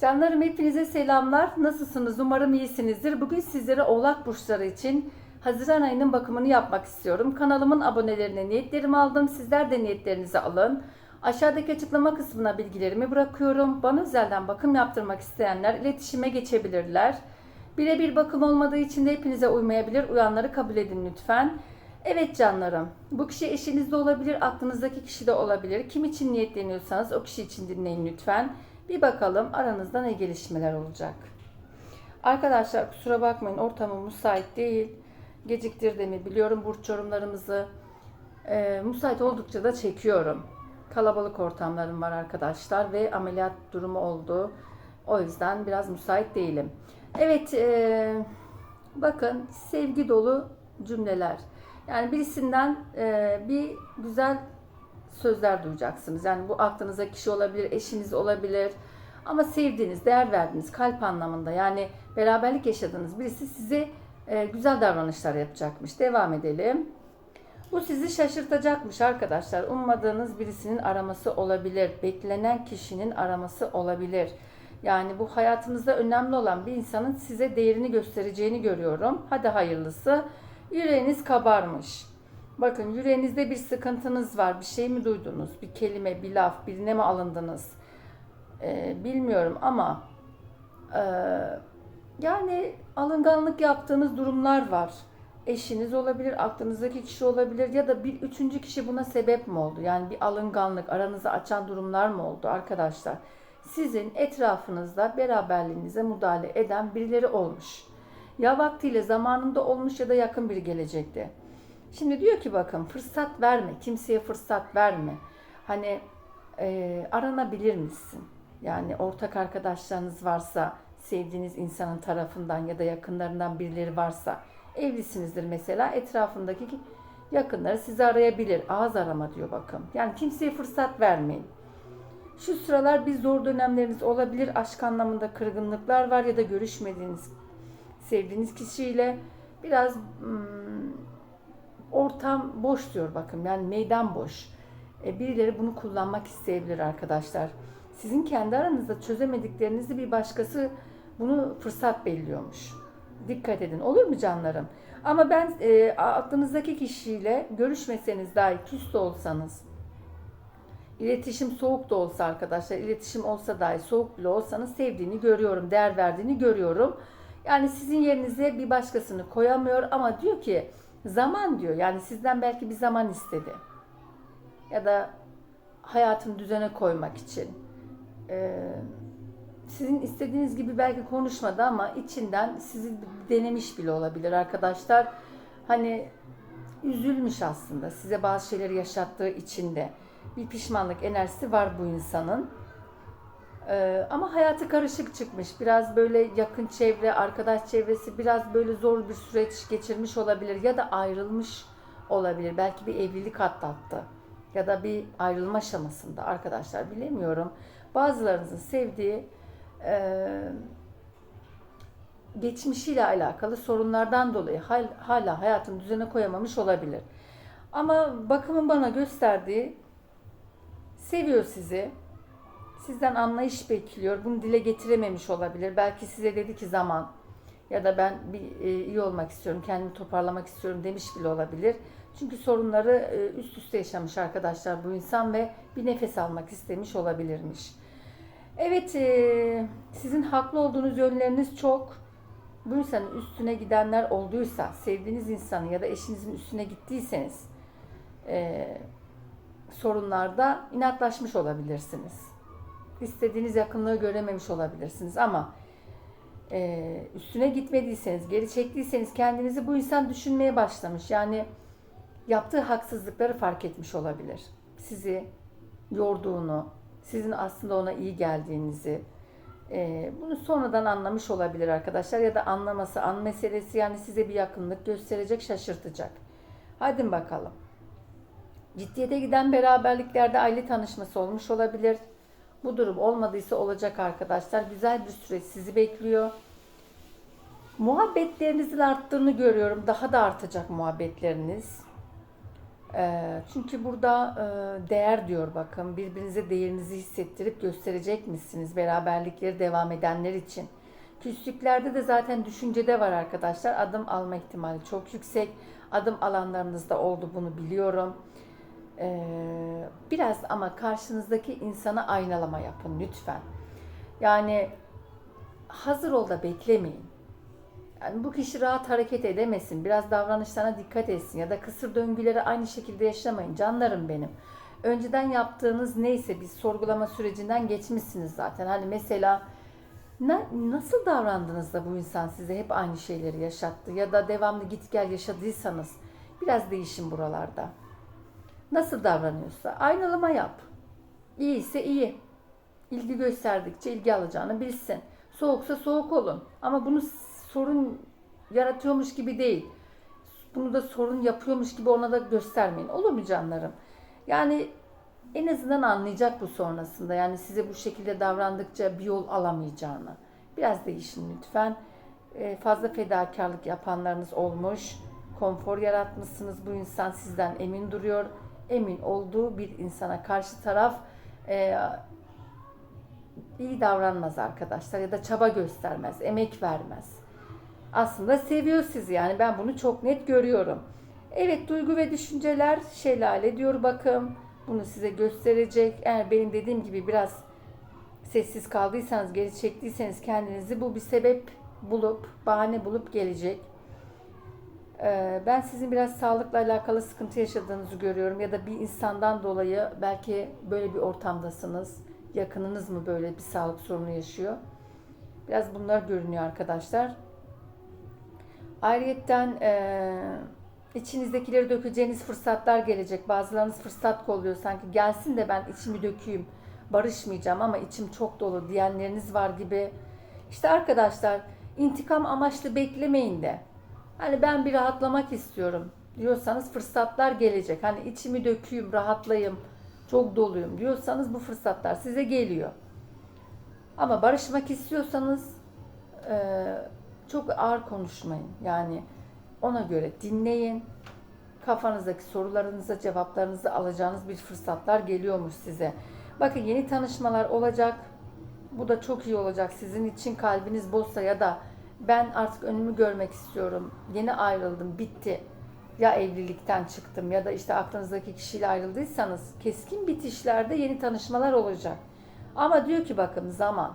Canlarım hepinize selamlar. Nasılsınız? Umarım iyisinizdir. Bugün sizlere Oğlak burçları için Haziran ayının bakımını yapmak istiyorum. Kanalımın abonelerine niyetlerimi aldım. Sizler de niyetlerinizi alın. Aşağıdaki açıklama kısmına bilgilerimi bırakıyorum. Bana özelden bakım yaptırmak isteyenler iletişime geçebilirler. Birebir bakım olmadığı için de hepinize uymayabilir. Uyanları kabul edin lütfen. Evet canlarım. Bu kişi eşiniz de olabilir, aklınızdaki kişi de olabilir. Kim için niyetleniyorsanız o kişi için dinleyin lütfen. Bir bakalım aranızda ne gelişmeler olacak. Arkadaşlar kusura bakmayın ortamım müsait değil. Geciktirdiğimi biliyorum burç yorumlarımızı. Ee, müsait oldukça da çekiyorum. Kalabalık ortamlarım var arkadaşlar ve ameliyat durumu oldu. O yüzden biraz müsait değilim. Evet e, bakın sevgi dolu cümleler. Yani birisinden e, bir güzel sözler duyacaksınız. Yani bu aklınıza kişi olabilir, eşiniz olabilir. Ama sevdiğiniz, değer verdiğiniz, kalp anlamında yani beraberlik yaşadığınız birisi size e, güzel davranışlar yapacakmış. Devam edelim. Bu sizi şaşırtacakmış arkadaşlar. Ummadığınız birisinin araması olabilir. Beklenen kişinin araması olabilir. Yani bu hayatınızda önemli olan bir insanın size değerini göstereceğini görüyorum. Hadi hayırlısı. Yüreğiniz kabarmış. Bakın yüreğinizde bir sıkıntınız var. Bir şey mi duydunuz? Bir kelime, bir laf, birine mi alındınız? Ee, bilmiyorum ama e, yani alınganlık yaptığınız durumlar var. Eşiniz olabilir, aklınızdaki kişi olabilir ya da bir üçüncü kişi buna sebep mi oldu? Yani bir alınganlık, aranızı açan durumlar mı oldu arkadaşlar? Sizin etrafınızda beraberliğinize müdahale eden birileri olmuş. Ya vaktiyle zamanında olmuş ya da yakın bir gelecekte. Şimdi diyor ki bakın fırsat verme, kimseye fırsat verme. Hani e, aranabilir misin? Yani ortak arkadaşlarınız varsa, sevdiğiniz insanın tarafından ya da yakınlarından birileri varsa, evlisinizdir mesela, etrafındaki yakınları sizi arayabilir. Ağız arama diyor bakın. Yani kimseye fırsat vermeyin. Şu sıralar bir zor dönemleriniz olabilir. Aşk anlamında kırgınlıklar var ya da görüşmediğiniz, sevdiğiniz kişiyle biraz hmm, ortam boş diyor bakın. Yani meydan boş. E, birileri bunu kullanmak isteyebilir arkadaşlar. Sizin kendi aranızda çözemediklerinizi bir başkası bunu fırsat belliyormuş. Dikkat edin. Olur mu canlarım? Ama ben e, aklınızdaki kişiyle görüşmeseniz dahi küs de olsanız, iletişim soğuk da olsa arkadaşlar, iletişim olsa dahi soğuk bile olsanız sevdiğini görüyorum, değer verdiğini görüyorum. Yani sizin yerinize bir başkasını koyamıyor ama diyor ki zaman diyor. Yani sizden belki bir zaman istedi. Ya da hayatını düzene koymak için. Ee, sizin istediğiniz gibi belki konuşmadı ama içinden sizi denemiş bile olabilir arkadaşlar. Hani üzülmüş aslında size bazı şeyleri yaşattığı içinde. Bir pişmanlık enerjisi var bu insanın. Ee, ama hayatı karışık çıkmış. Biraz böyle yakın çevre, arkadaş çevresi biraz böyle zor bir süreç geçirmiş olabilir ya da ayrılmış olabilir. Belki bir evlilik atlattı ya da bir ayrılma aşamasında arkadaşlar bilemiyorum. Bazılarınızın sevdiği e, geçmişiyle alakalı sorunlardan dolayı hala hayatını düzene koyamamış olabilir. Ama bakımın bana gösterdiği seviyor sizi. Sizden anlayış bekliyor. Bunu dile getirememiş olabilir. Belki size dedi ki zaman ya da ben bir e, iyi olmak istiyorum, kendimi toparlamak istiyorum demiş bile olabilir. Çünkü sorunları e, üst üste yaşamış arkadaşlar bu insan ve bir nefes almak istemiş olabilirmiş. Evet, e, sizin haklı olduğunuz yönleriniz çok. Bu insanın üstüne gidenler olduysa, sevdiğiniz insanın ya da eşinizin üstüne gittiyseniz e, sorunlarda inatlaşmış olabilirsiniz. İstediğiniz yakınlığı görememiş olabilirsiniz ama e, üstüne gitmediyseniz, geri çektiyseniz kendinizi bu insan düşünmeye başlamış. Yani yaptığı haksızlıkları fark etmiş olabilir. Sizi yorduğunu, sizin aslında ona iyi geldiğinizi, e, bunu sonradan anlamış olabilir arkadaşlar ya da anlaması, an meselesi yani size bir yakınlık gösterecek, şaşırtacak. Hadi bakalım. Ciddiyete giden beraberliklerde aile tanışması olmuş olabilir. Bu durum olmadıysa olacak arkadaşlar. Güzel bir süreç sizi bekliyor. Muhabbetlerinizin arttığını görüyorum. Daha da artacak muhabbetleriniz. Ee, çünkü burada e, değer diyor bakın. Birbirinize değerinizi hissettirip gösterecek misiniz? Beraberlikleri devam edenler için. Küslüklerde de zaten düşüncede var arkadaşlar. Adım alma ihtimali çok yüksek. Adım alanlarınızda oldu bunu biliyorum. Ee, biraz ama karşınızdaki insana aynalama yapın lütfen. Yani hazır ol da beklemeyin. Yani bu kişi rahat hareket edemesin. Biraz davranışlarına dikkat etsin ya da kısır döngüleri aynı şekilde yaşamayın. Canlarım benim. Önceden yaptığınız neyse bir sorgulama sürecinden geçmişsiniz zaten. Hani mesela na- nasıl davrandınız da bu insan size hep aynı şeyleri yaşattı ya da devamlı git gel yaşadıysanız biraz değişin buralarda. Nasıl davranıyorsa aynalama yap. İyi ise iyi. İlgi gösterdikçe ilgi alacağını bilsin. Soğuksa soğuk olun. Ama bunu sorun yaratıyormuş gibi değil. Bunu da sorun yapıyormuş gibi ona da göstermeyin. Olur mu canlarım? Yani en azından anlayacak bu sonrasında. Yani size bu şekilde davrandıkça bir yol alamayacağını. Biraz değişin lütfen. Ee, fazla fedakarlık yapanlarınız olmuş. Konfor yaratmışsınız. Bu insan sizden emin duruyor. Emin olduğu bir insana karşı taraf e, iyi davranmaz arkadaşlar ya da çaba göstermez, emek vermez. Aslında seviyor sizi yani ben bunu çok net görüyorum. Evet duygu ve düşünceler şelale diyor bakım. Bunu size gösterecek. Eğer benim dediğim gibi biraz sessiz kaldıysanız, geri çektiyseniz kendinizi bu bir sebep bulup, bahane bulup gelecek. Ee, Ben sizin biraz sağlıkla alakalı sıkıntı yaşadığınızı görüyorum ya da bir insandan dolayı belki böyle bir ortamdasınız. Yakınınız mı böyle bir sağlık sorunu yaşıyor? Biraz bunlar görünüyor arkadaşlar. Ayrıyetten eee içinizdekileri dökeceğiniz fırsatlar gelecek. Bazılarınız fırsat kolluyor sanki gelsin de ben içimi dökeyim. Barışmayacağım ama içim çok dolu diyenleriniz var gibi. İşte arkadaşlar intikam amaçlı beklemeyin de. Hani ben bir rahatlamak istiyorum diyorsanız fırsatlar gelecek. Hani içimi dökeyim, rahatlayayım, çok doluyum diyorsanız bu fırsatlar size geliyor. Ama barışmak istiyorsanız eee, çok ağır konuşmayın. Yani ona göre dinleyin. Kafanızdaki sorularınıza cevaplarınızı alacağınız bir fırsatlar geliyormuş size. Bakın yeni tanışmalar olacak. Bu da çok iyi olacak sizin için kalbiniz boşsa ya da ben artık önümü görmek istiyorum. Yeni ayrıldım, bitti. Ya evlilikten çıktım ya da işte aklınızdaki kişiyle ayrıldıysanız keskin bitişlerde yeni tanışmalar olacak. Ama diyor ki bakın zaman.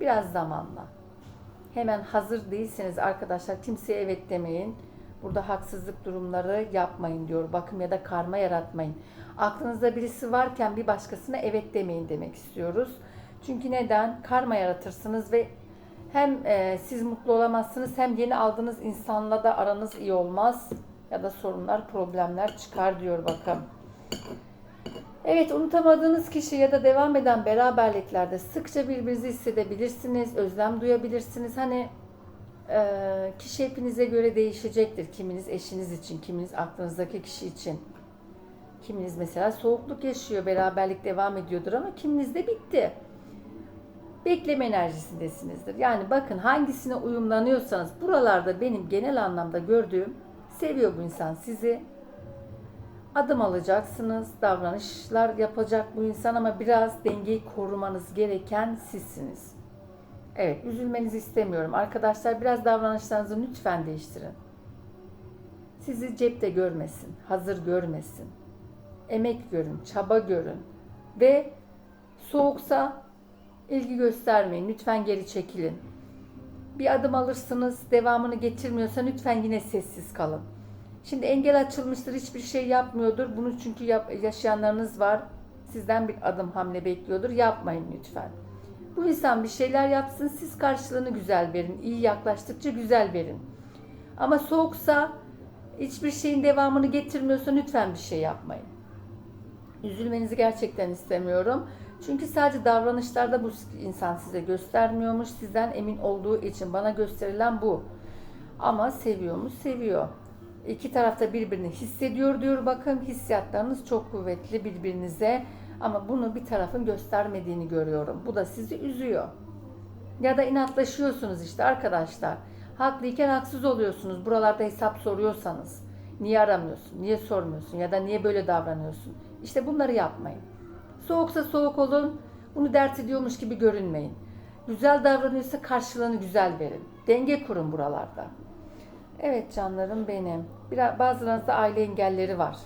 Biraz zamanla. Hemen hazır değilseniz arkadaşlar kimseye evet demeyin. Burada haksızlık durumları yapmayın diyor. Bakım ya da karma yaratmayın. Aklınızda birisi varken bir başkasına evet demeyin demek istiyoruz. Çünkü neden? Karma yaratırsınız ve hem e, siz mutlu olamazsınız hem yeni aldığınız insanla da aranız iyi olmaz ya da sorunlar, problemler çıkar diyor bakın. Evet unutamadığınız kişi ya da devam eden beraberliklerde sıkça birbirinizi hissedebilirsiniz, özlem duyabilirsiniz. Hani e, kişi hepinize göre değişecektir. Kiminiz eşiniz için, kiminiz aklınızdaki kişi için. Kiminiz mesela soğukluk yaşıyor, beraberlik devam ediyordur ama kiminiz de bitti. Bekleme enerjisindesinizdir. Yani bakın hangisine uyumlanıyorsanız buralarda benim genel anlamda gördüğüm seviyor bu insan sizi. Adım alacaksınız, davranışlar yapacak bu insan ama biraz dengeyi korumanız gereken sizsiniz. Evet, üzülmenizi istemiyorum. Arkadaşlar biraz davranışlarınızı lütfen değiştirin. Sizi cepte görmesin, hazır görmesin. Emek görün, çaba görün. Ve soğuksa ilgi göstermeyin. Lütfen geri çekilin. Bir adım alırsınız, devamını getirmiyorsa lütfen yine sessiz kalın. Şimdi engel açılmıştır, hiçbir şey yapmıyordur. Bunu çünkü yap- yaşayanlarınız var. Sizden bir adım hamle bekliyordur. Yapmayın lütfen. Bu insan bir şeyler yapsın, siz karşılığını güzel verin. İyi yaklaştıkça güzel verin. Ama soğuksa, hiçbir şeyin devamını getirmiyorsa lütfen bir şey yapmayın. Üzülmenizi gerçekten istemiyorum. Çünkü sadece davranışlarda bu insan size göstermiyormuş. Sizden emin olduğu için bana gösterilen bu. Ama seviyormuş, seviyor. İki tarafta birbirini hissediyor diyor. Bakın hissiyatlarınız çok kuvvetli birbirinize. Ama bunu bir tarafın göstermediğini görüyorum. Bu da sizi üzüyor. Ya da inatlaşıyorsunuz işte arkadaşlar. Haklıyken haksız oluyorsunuz. Buralarda hesap soruyorsanız. Niye aramıyorsun? Niye sormuyorsun? Ya da niye böyle davranıyorsun? İşte bunları yapmayın. Soğuksa soğuk olun. Bunu dert ediyormuş gibi görünmeyin. Güzel davranıyorsa karşılığını güzel verin. Denge kurun buralarda. Evet canlarım benim. Biraz, bazılarınızda aile engelleri var.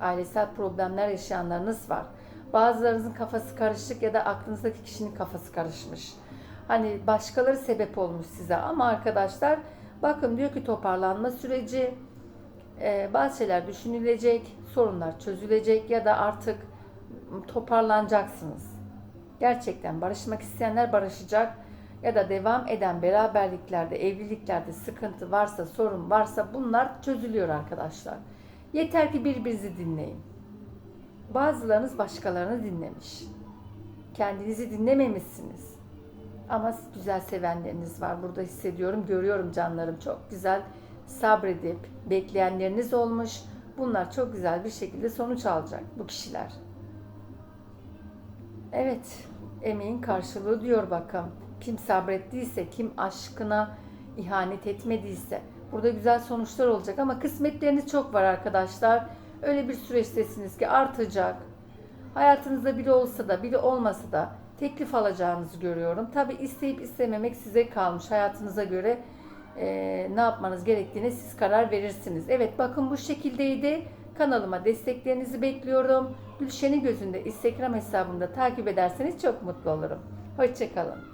Ailesel problemler yaşayanlarınız var. Bazılarınızın kafası karışık ya da aklınızdaki kişinin kafası karışmış. Hani başkaları sebep olmuş size ama arkadaşlar bakın diyor ki toparlanma süreci bazı şeyler düşünülecek, sorunlar çözülecek ya da artık toparlanacaksınız. Gerçekten barışmak isteyenler barışacak ya da devam eden beraberliklerde, evliliklerde sıkıntı varsa, sorun varsa bunlar çözülüyor arkadaşlar. Yeter ki birbirinizi dinleyin. Bazılarınız başkalarını dinlemiş. Kendinizi dinlememişsiniz. Ama güzel sevenleriniz var. Burada hissediyorum, görüyorum canlarım. Çok güzel sabredip bekleyenleriniz olmuş. Bunlar çok güzel bir şekilde sonuç alacak bu kişiler. Evet, emeğin karşılığı diyor bakın. Kim sabrettiyse, kim aşkına ihanet etmediyse burada güzel sonuçlar olacak ama kısmetleriniz çok var arkadaşlar. Öyle bir süreçtesiniz ki artacak. Hayatınızda biri olsa da biri olmasa da teklif alacağınızı görüyorum. Tabi isteyip istememek size kalmış. Hayatınıza göre eee, ne yapmanız gerektiğine siz karar verirsiniz. Evet bakın bu şekildeydi. Kanalıma desteklerinizi bekliyorum. Gülşen'in gözünde Instagram hesabımda takip ederseniz çok mutlu olurum. Hoşçakalın.